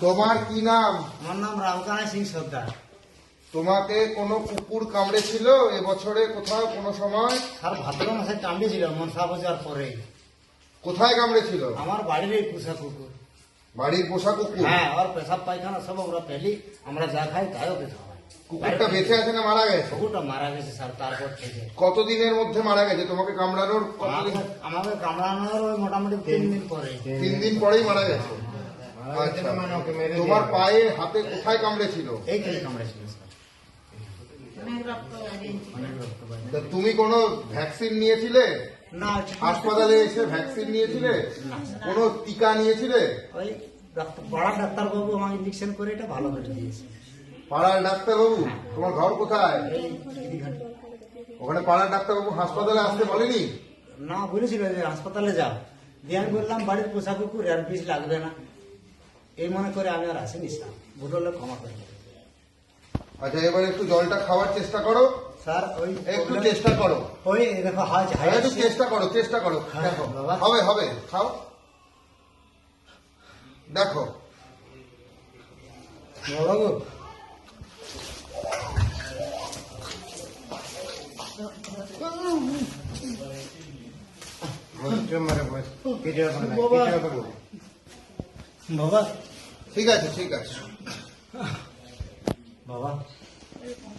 তোমার কি নাম? আমার নাম রামকানা সিং সর্দার। তোমাকে কোনো কুকুর কামড়েছিল? এবছরে কোথাও কোনো সময়? স্যার ভাদ্র মাসে কামড়েছিল মনসা পূজার পরে। কোথায় কামড়েছিল? আমার বাড়ির এই পোষা কুকুর। বাড়ির পোষা কুকুর? হ্যাঁ আর পেশাব পায়খানা সব আমরা পেলি আমরা যা খাই তাইও পেশা হয় কুকুরটা বেঁচে আছে না মারা গেছে? কুকুরটা মারা গেছে স্যার তারপর থেকে। কতদিনের মধ্যে মারা গেছে? তোমাকে কামড়ানোর কতদিন আমাকে- কামড়ানোর ওই মোটামুটি তিন দিন পরে। তিন দিন পরেই মারা গেছে? আচ্ছা। তোমার পায়ে হাতে কোথায় কামড়েছিল? এইখানে কামড়েছিল তুমি কোনো ভ্যাকসিন নিয়েছিলে? না হাসপাতালে এসে ভ্যাকসিন নিয়েছিলে? কোনো টিকা নিয়েছিলে? ওই ডাক্তার পাড়ার ডাক্তারবাবু আমাকে ইঞ্জেকশন করে এটা ভালো করে দিয়েছে। পাড়ার ডাক্তারবাবু তোমার ঘর কোথায়? ওখানে পাড়ার ডাক্তারবাবু হাসপাতালে আসতে বলেনি? না বলেছিল যে হাসপাতালে যাও। দিয়ে আমি বললাম বাড়ির পোষা কুকুর আর পিস লাগবে না। এই মনে করে আমি আর আসিনি স্যার। বুটলে ক্ষমা করে। আচ্ছা এবার একটু জলটা খাওয়ার চেষ্টা করো। স্যার ওই একটু চেষ্টা করো। ওই দেখো হাই একটু চেষ্টা করো চেষ্টা করো। হ্যাঁ, দেখো। হবে হবে খাও। দেখো। বাবু বাবা ঠিক আছে ঠিক আছে বাবা